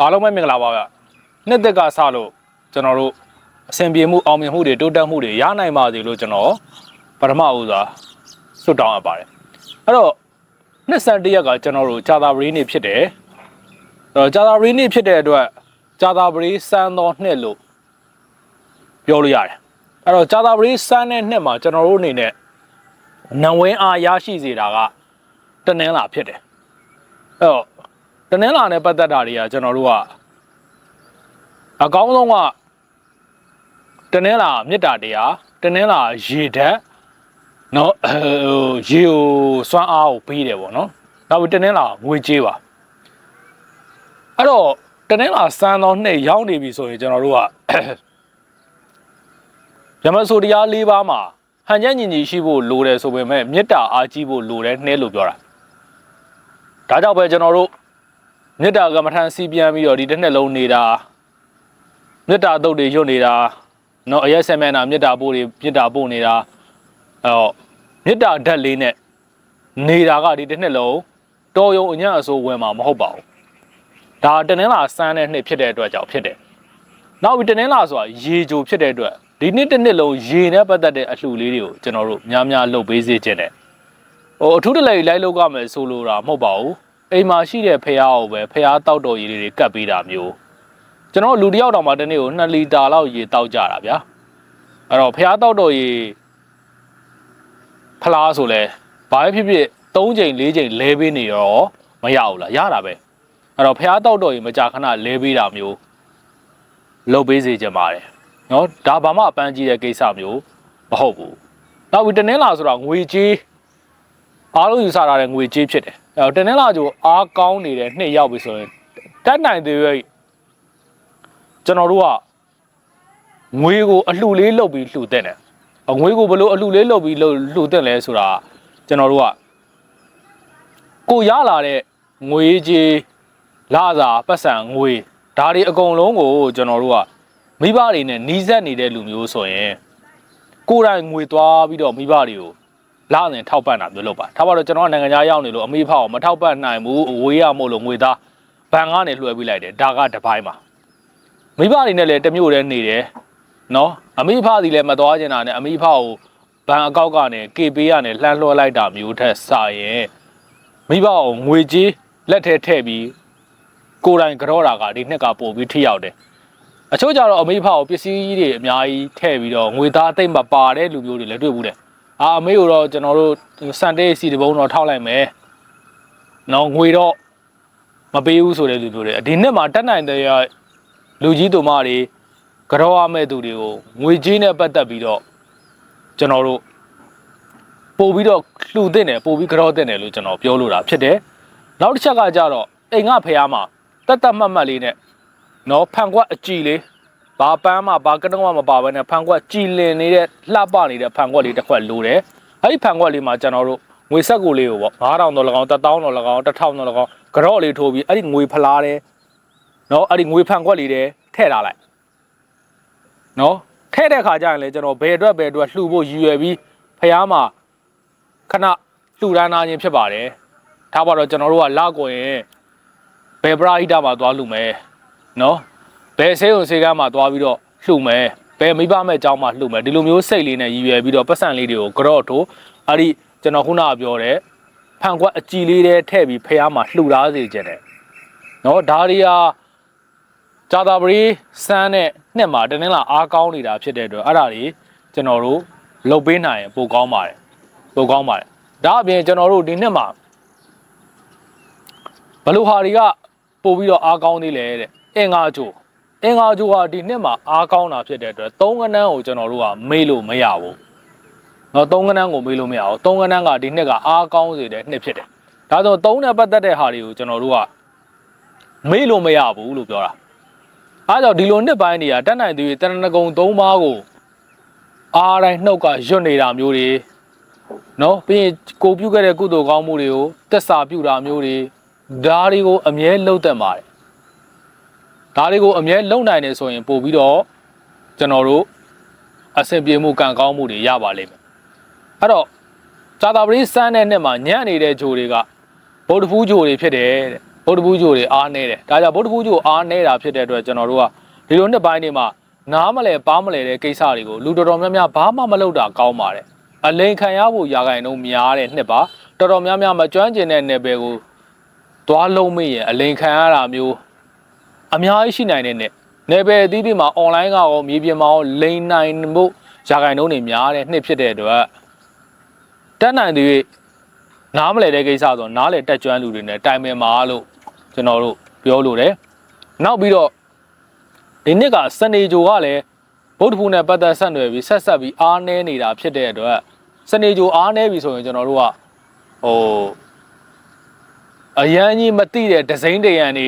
အားလုံးပဲမင်္ဂလာပါဗျနှစ်သက်ကစလို့ကျွန်တော်တို့အဆင်ပြေမှုအောင်မြင်မှုတွေတိုးတက်မှုတွေရနိုင်ပါစေလို့ကျွန်တော်ပထမဦးစွာဆုတောင်းအပ်ပါတယ်အဲ့တော့နှစ်ဆန်တရက်ကကျွန်တော်တို့ဂျာသာပရီနေ့ဖြစ်တယ်အဲ့တော့ဂျာသာပရီနေ့ဖြစ်တဲ့အတွက်ဂျာသာပရီစမ်းသောနှစ်လို့ပြောလို့ရတယ်အဲ့တော့ဂျာသာပရီစမ်းတဲ့နှစ်မှာကျွန်တော်တို့အနေနဲ့နံဝင်းအားရရှိစေတာကတနင်္လာဖြစ်တယ်အဲ့တော့ တနင်္လာနဲ့ပတ်သက်တာတွေကကျွန်တော်တို့ကအကောင်းဆုံးကတနင်္လာမြစ်တာတရားတနင်္လာရေဓာတ်နော်ရေကိုစွမ်းအားကိုပေးတယ်ပေါ့နော်နောက်ပြီးတနင်္လာငွေကြေးပါအဲ့တော့တနင်္လာစံတော်နှစ်ရောက်နေပြီဆိုရင်ကျွန်တော်တို့ကယမဆိုတရား၄ပါးမှာဟန်ချက်ညီညီရှိဖို့လိုတယ်ဆိုပေမဲ့မေတ္တာအားကြီးဖို့လိုတယ်နှဲလို့ပြောတာဒါကြောင့်ပဲကျွန်တော်တို့ မေတ္တာကမ္မထန်စီပြန်ပြီးတော့ဒီတစ်နှစ်လုံးနေတာမေတ္တာတုတ်တွေရွတ်နေတာနော်အရက်ဆက်မဲ့နာမေတ္တာပို့တွေမေတ္တာပို့နေတာအဲတော့မေတ္တာဓာတ်လေးနဲ့နေတာကဒီတစ်နှစ်လုံးတော်ရုံအညအစိုးဝင်မှာမဟုတ်ပါဘူးဒါတနင်္လာစမ်းတဲ့နှစ်ဖြစ်တဲ့အတွက်ကြောင့်ဖြစ်တယ်နောက်ပြီးတနင်္လာဆိုတာရေဂျိုဖြစ်တဲ့အတွက်ဒီနှစ်တစ်နှစ်လုံးရေနဲ့ပတ်သက်တဲ့အလှူလေးတွေကိုကျွန်တော်တို့များများလုပ်ပေးစေခြင်းနဲ့ဟိုအထူးတလဲလိုက်လုပ်ရမယ်ဆိုလိုတာမဟုတ်ပါဘူး အိမ်မှာရှိတဲ့ဖះကိုပဲဖះတောက်တော်ရည်တွေကတ်ပေးတာမျိုးကျွန်တော်လူတစ်ယောက်တောင်မှတစ်နေ့ကို2လီတာလောက်ရေတောက်ကြတာဗျာအဲ့တော့ဖះတောက်တော်ရည်ဖလားဆိုလဲဘာပဲဖြစ်ဖြစ်3ချိန်4ချိန်လဲပေးနေရောမရဘူးလားရတာပဲအဲ့တော့ဖះတောက်တော်ရည်မကြာခဏလဲပေးတာမျိုးလုပ်ပေးစေချင်ပါတယ်နော်ဒါဘာမှအပန်းကြီးတဲ့ကိစ္စမျိုးမဟုတ်ဘူးနောက်ပြီးတနင်္လာဆိုတော့ငွေကြေးအားလုံးယူဆထားတဲ့ငွေကြေးဖြစ်တယ်အဲ တော့တနင်္လာကျိုအားကောင်းနေတဲ့နှစ်ရောက်ပြီဆိုရင်တက်နိုင်သေးရဲ့ကျွန်တော်တို့ကငွေကိုအလှလေးလုပ်ပြီးလှူတဲ့တယ်အငွေကိုဘလို့အလှလေးလုပ်ပြီးလှူလှူတဲ့လဲဆိုတာကျွန်တော်တို့ကကိုရလာတဲ့ငွေကြေးလာစာပတ်စံငွေဒါတွေအကုန်လုံးကိုကျွန်တော်တို့ကမိဘတွေနဲ့နီးစပ်နေတဲ့လူမျိုးဆိုရင်ကိုယ်တိုင်ငွေသွားပြီးတော့မိဘတွေကို လာရင်ထောက်ပံ့တာမျိုးလုပ်ပါထားပါတော့ကျွန်တော်ကနိုင်ငံခြားရောက်နေလို့အမေဖောက်မထောက်ပံ့နိုင်ဘူးအဝေးရမို့လို့ငွေသားဘဏ်ကနေလွှဲပေးလိုက်တယ်ဒါကတပိုင်းပါမိဘတွေနဲ့လည်းတမျိုးတည်းနေတယ်နော်အမေဖားစီလည်းမသွားချင်တာနဲ့အမေဖားကိုဘဏ်အကောက်ကနေ KP ကနေလှမ်းလွှဲလိုက်တာမျိုးထက်စာရင်မိဘကိုငွေကြေးလက်ထဲထည့်ပြီးကိုယ်တိုင်ကြောတာကဒီနှစ်ကပို့ပြီးထိရောက်တယ်အချို့ကြတော့အမေဖားကိုပစ္စည်းတွေအများကြီးထည့်ပြီးတော့ငွေသားအသိမ့်မပါတဲ့လူမျိုးတွေလည်းတွေ့ဘူးတယ် အာအမေကိုတော့ကျွန်တော်တို့စန်တေးစီတဘုံတော့ထောက်လိုက်မယ်။နော်ငွေတော့မပေးဘူးဆိုတဲ့လူမျိုးတွေဒီနှစ်မှာတက်နိုင်တဲ့လူကြီးသူမတွေကြောရမဲ့သူတွေကိုငွေကြေးနဲ့ပတ်သက်ပြီးတော့ကျွန်တော်တို့ပို့ပြီးတော့လှူတဲ့တယ်ပို့ပြီးကြောတဲ့တယ်လို့ကျွန်တော်ပြောလို့တာဖြစ်တယ်။နောက်တစ်ချက်ကကြတော့အိမ်ကဖះမှာတက်တက်မှတ်မှတ်လေးနဲ့နော်ဖန်ကွက်အကြည်လေး ဘာပန်းမှဘာကတုံးမှမပါဘဲနဲ့ဖန်ခွက်ကြည်လင်နေတဲ့လှပနေတဲ့ဖန်ခွက်လေးတစ်ခွက်လိုတယ်အဲ့ဒီဖန်ခွက်လေးမှာကျွန်တော်တို့ငွေဆက်ကိုလေးကိုပေါ့9000တော့၎င်း1000တော့၎င်း1000တော့၎င်းကြော့လေးထိုးပြီးအဲ့ဒီငွေဖလားတယ်နော်အဲ့ဒီငွေဖန်ခွက်လေးတဲ့ထည့်ထားလိုက်နော်ထည့်တဲ့ခါကျရင်လေကျွန်တော်ဘယ်အတွက်ဘယ်အတွက်လှူဖို့ရည်ရွယ်ပြီးဖះမှာခဏလှူဒန်းနာခြင်းဖြစ်ပါတယ်ထားပါတော့ကျွန်တော်တို့ကလောက်ကိုရင်ဘယ်ပရာဟိတမှာသွားလှူမယ်နော် ဘယ်ဆေးုံဆေးကမ်းမှာသွားပြီးတော့လှူမယ်ဘယ်မိဘမဲ့အကြောင်းမှာလှူမယ်ဒီလိုမျိုးစိတ်လေးနဲ့ရည်ရွယ်ပြီးတော့ပတ်စံလေးတွေကိုကြော့ထိုးအဲ့ဒီကျွန်တော်ခုနကပြောတဲ့ဖန်ခွက်အကြည်လေးတဲ့ထည့်ပြီးဖះမှာလှူထားစေခြင်းတဲ့နော်ဒါတွေဟာဂျာတာပရီစမ်းတဲ့နှစ်မှာတနင်္လာအားကောင်းနေတာဖြစ်တဲ့အတွက်အဲ့ဒါတွေကျွန်တော်တို့လှုပ်ပေးနိုင်ရင်ပိုကောင်းပါတယ်ပိုကောင်းပါတယ်ဒါအပြင်ကျွန်တော်တို့ဒီနှစ်မှာဘလူဟာတွေကပို့ပြီးတော့အားကောင်းသေးလေတဲ့အင်္ဂါချို အင်္ဂါချိုဟာဒီနှစ်မှာအားကောင်းတာဖြစ်တဲ့အတွက်သုံးကနန်းကိုကျွန်တော်တို့ကမေးလို့မရဘူး။နော်သုံးကနန်းကိုမေးလို့မရဘူး။သုံးကနန်းကဒီနှစ်ကအားကောင်းစေတဲ့နှစ်ဖြစ်တယ်။ဒါဆိုသုံးနဲ့ပတ်သက်တဲ့ဟာတွေကိုကျွန်တော်တို့ကမေးလို့မရဘူးလို့ပြောတာ။အားကြောင့်ဒီလိုနှစ်ပိုင်းတွေကတက်နိုင်သေးတရဏဂုံ၃ပါးကိုအားတိုင်းနှုတ်ကရွတ်နေတာမျိုးတွေနော်ပြီးရင်ကိုပြုတ်ခဲ့တဲ့ကုသိုလ်ကောင်းမှုတွေကိုတက်စာပြုတာမျိုးတွေဒါတွေကိုအမြဲလှုပ်သက်ပါတယ် ဒါတွေကိုအမြဲလုံနိုင်နေဆိုရင်ပို့ပြီးတော့ကျွန်တော်တို့အဆင်ပြေမှုကံကောင်းမှုတွေရပါလိမ့်မယ်အဲ့တော့ဇာတာပရိစမ်းတဲ့နှစ်မှာညံ့နေတဲ့ဂျိုတွေကဗုဒ္ဓဖူးဂျိုတွေဖြစ်တယ်တဲ့ဗဗုဒ္ဓဘူးဂျိုတွေအားနေတယ်ဒါကြောင့်ဗုဒ္ဓဘူးဂျိုအားနေတာဖြစ်တဲ့အတွက်ကျွန်တော်တို့ကဒီလိုနှစ်ပိုင်းတွေမှာနားမလဲပါမလဲတဲ့ကိစ္စတွေကိုလူတော်တော်များများဘာမှမလုပ်တာကောင်းပါတယ်အလိန်ခံရဖို့ရာဂိုင်နှုန်းများတဲ့နှစ်ပါတော်တော်များများမကျွမ်းကျင်တဲ့နယ်ပယ်ကိုသွားလုံးမိရင်အလိန်ခံရတာမျိုး အများကြီးရှိနိုင်တဲ့နှစ်နယ်ပယ်အသီးသီးမှာ online ကရောမြေပြင်မှာရောလိန်နိုင်ဖို့ရာဂိုင်နှုန်းတွေများတဲ့နှစ်ဖြစ်တဲ့အတွက်တက်နိုင်တဲ့နားမလဲတဲ့ကိစ္စဆိုတော့နားလေတက်ကျွမ်းလူတွေနဲ့တိုင်ပင်ပါလို့ကျွန်တော်တို့ပြောလို့တယ်။နောက်ပြီးတော့ဒီနှစ်ကစနေဂျိုကလည်းဗုဒ္ဓဖူနဲ့ပတ်သက်ဆက်နွယ်ပြီးဆက်ဆက်ပြီးအားနည်းနေတာဖြစ်တဲ့အတွက်စနေဂျိုအားနည်းပြီဆိုရင်ကျွန်တော်တို့ကဟိုအရန်ကြီးမတိတဲ့ဒဇိန်တရံနေ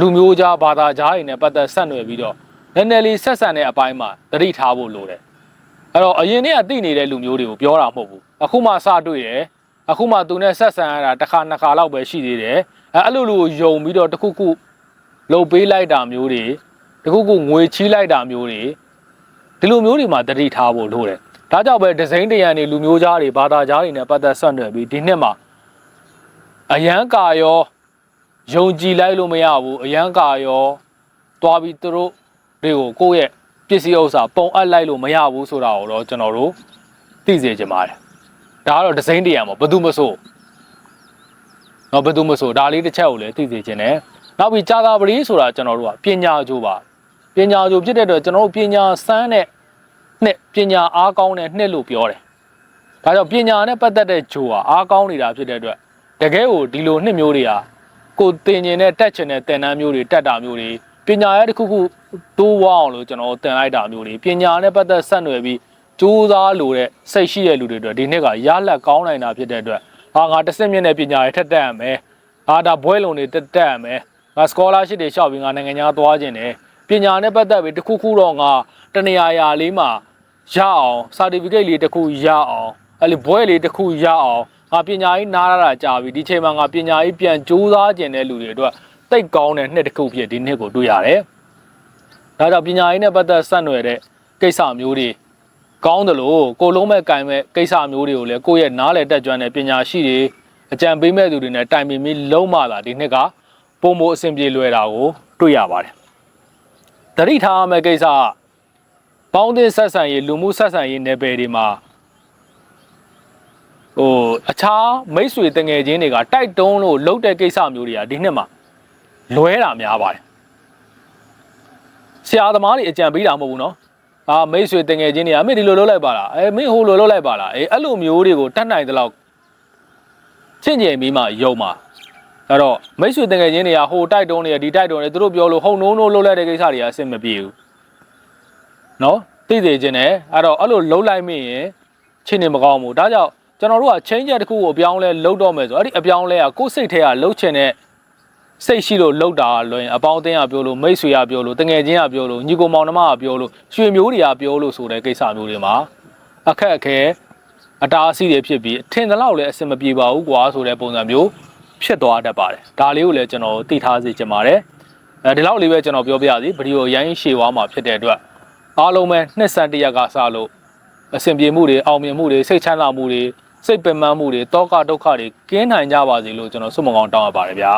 လူမျိုးကြားဘာသာကြားတွေနဲ့ပတ်သက်ဆက်နွယ်ပြီးတော့နည်းနည်းလေးဆက်ဆံတဲ့အပိုင်းမှာတတိထားဖို့လိုတယ်။အဲ့တော့အရင်တည်းကတိနေတဲ့လူမျိုးတွေကိုပြောတာမဟုတ်ဘူး။အခုမှစတွေ့တယ်။အခုမှသူနဲ့ဆက်ဆံရတာတစ်ခါနှစ်ခါလောက်ပဲရှိသေးတယ်အဲအဲ့လိုလိုယုံပြီးတော့တစ်ခုခုလှုပ်ပေးလိုက်တာမျိုးတွေတစ်ခုခုငွေချီးလိုက်တာမျိုးတွေဒီလိုမျိုးတွေမှာတတိထားဖို့လိုတယ်ဒါကြောင့်ပဲဒီဇိင်းတရံတွေလူမျိုးသားတွေဘာသာကြားတွေနဲ့ပတ်သက်ဆက်နွယ်ပြီးဒီနှစ်မှာအရန်ကာရော ယုံကြည်လိုက်လို့မရဘူးအရန်ကာရောတွားပြီးသူတို့တွေကိုကိုယ့်ရဲ့ပစ္စည်းဥစ္စာပုံအပ်လိုက်လို့မရဘူးဆိုတာကိုတော့ကျွန်တော်တို့သိစေချင်ပါတယ်ဒါကတော့ဒဇိန်တရားမှာဘယ်သူမဆိုတော့ဘယ်သူမဆိုဒါလေးတစ်ချက်ကိုလည်းသိစေချင်တယ်နောက်ပြီးကြာသာပရိဆိုတာကျွန်တော်တို့ကပညာကြိုးပါပညာကြိုးဖြစ်တဲ့အတွက်ကျွန်တော်တို့ပညာစမ်းတဲ့နှစ်ပညာအားကောင်းတဲ့နှစ်လို့ပြောတယ်ဒါကြောင့်ပညာနဲ့ပတ်သက်တဲ့ဂျိုးဟာအားကောင်းနေတာဖြစ်တဲ့အတွက်တကယ်ကိုဒီလိုနှစ်မျိုးတွေဟာ ကိုသင်ကျင်တဲ့တက်ချင်တဲ့သင်တန်းမျိုးတွေတက်တာမျိုးတွေပညာရဲ့တစ်ခုခုတိုးဝအောင်လို့ကျွန်တော်တို့သင်လိုက်တာမျိုးတွေပညာနဲ့ပတ်သက်ဆက်နွယ်ပြီးကြိုးစားလို့တဲ့စိတ်ရှိတဲ့လူတွေအတွက်ဒီနှစ်ကရလက်ကောင်းနိုင်တာဖြစ်တဲ့အတွက်ဟာငါတစ်စက်မြင့်တဲ့ပညာတွေထက်တက်ရမယ်ဟာဒါဘွဲလုံတွေတက်တက်ရမယ်ငါ scholarship တွေရှောက်ပြီးငါနိုင်ငံခြားသွားခြင်းတယ်ပညာနဲ့ပတ်သက်ပြီးတစ်ခုခုတော့ငါတနေရာရာလေးမှာရအောင် certificate လေးတစ်ခုရအောင်အဲ့လိုဘွဲလေးတစ်ခုရအောင် ငါပညာရေးနားရတာကြာပြီဒီချိန်မှာငါပညာရေးပြန်ကြိုးစားခြင်းတဲ့လူတွေအတွက်တိတ်ကောင်းတဲ့နှစ်တစ်ခုဖြစ်ဒီနှစ်ကိုတွေ့ရတယ်ဒါကြောင့်ပညာရေးနဲ့ပတ်သက်ဆက်နွယ်တဲ့ကိစ္စမျိုးတွေကောင်းတယ်လို့ကိုလုံးမဲ့ကင်မဲ့ကိစ္စမျိုးတွေကိုလည်းကိုယ့်ရဲ့နားလည်တက်ကြွတဲ့ပညာရှိတွေအကြံပေးမဲ့သူတွေနဲ့တိုင်ပင်ပြီးလုံးမလာဒီနှစ်ကပုံမအဆင်ပြေလွယ်တာကိုတွေ့ရပါတယ်။တတိထားရမယ့်ကိစ္စကပေါင်းတင်ဆက်ဆံရေးလူမှုဆက်ဆံရေးနယ်ပယ်တွေမှာ ဟိုအခြားမိတ်ဆွေတငယ်ချင်းတွေကတိုက်တုံးလို့လှုပ်တဲ့ကိစ္စမျိုးတွေကဒီနှစ်မှာလွဲတာများပါတယ်။ဆရာသမားတွေအကြံပေးတာမဟုတ်ဘူးနော်။အာမိတ်ဆွေတငယ်ချင်းတွေကမင်းဒီလိုလုပ်လိုက်ပါလားအဲမင်းဟိုလိုလုပ်လိုက်ပါလားအဲအဲ့လိုမျိုးတွေကိုတတ်နိုင်တဲ့လောက်ချင်းကျင်ပြီးမှယုံမှာအဲ့တော့မိတ်ဆွေတငယ်ချင်းတွေကဟိုတိုက်တုံးနေဒီတိုက်တုံးနေသူတို့ပြောလို့ဟုတ်နိုးနိုးလုပ်လိုက်တဲ့ကိစ္စတွေကအဆင်မပြေဘူးနော်သိစေခြင်းနဲ့အဲ့တော့အဲ့လိုလှုပ်လိုက်မိရင်ချင်းနေမကောင်းဘူးဒါကြောင့် ကျွန်တော်တို့က change တစ်ခုကိုအပြောင်းလဲလှုပ်တော့မယ်ဆိုအဲ့ဒီအပြောင်းလဲကကိုယ်စိတ်ထဲကလှုပ်ချင်တဲ့စိတ်ရှိလို့လှုပ်တာလွင်အပေါင်းအသင်းကပြောလို့မိတ်ဆွေကပြောလို့တငယ်ချင်းကပြောလို့ညီကိုမောင်နှမကပြောလို့ရွှေမျိုးတွေကပြောလို့ဆိုတဲ့ကိစ္စမျိုးတွေမှာအခက်အခဲအတားအဆီးတွေဖြစ်ပြီးထင်သလောက်လည်းအဆင်မပြေပါဘူးကွာဆိုတဲ့ပုံစံမျိုးဖြစ်သွားတတ်ပါတယ်ဒါလေးကိုလည်းကျွန်တော်သိထားစေချင်ပါတယ်အဲဒီလောက်လေးပဲကျွန်တော်ပြောပြရစီဗီဒီယိုရိုင်းရှည်သွားမှာဖြစ်တဲ့အတွက်အားလုံးပဲနှစ်ဆန်တရက်ကစလို့အဆင်ပြေမှုတွေအောင်မြင်မှုတွေစိတ်ချမ်းသာမှုတွေ စိတ်ပင်ပန်းမှုတွေတောကဒုက္ခတွေကင်းနိုင်ကြပါစေလို့ကျွန်တော်ဆုမကောင်းတောင်းရပါတယ်ဗျာ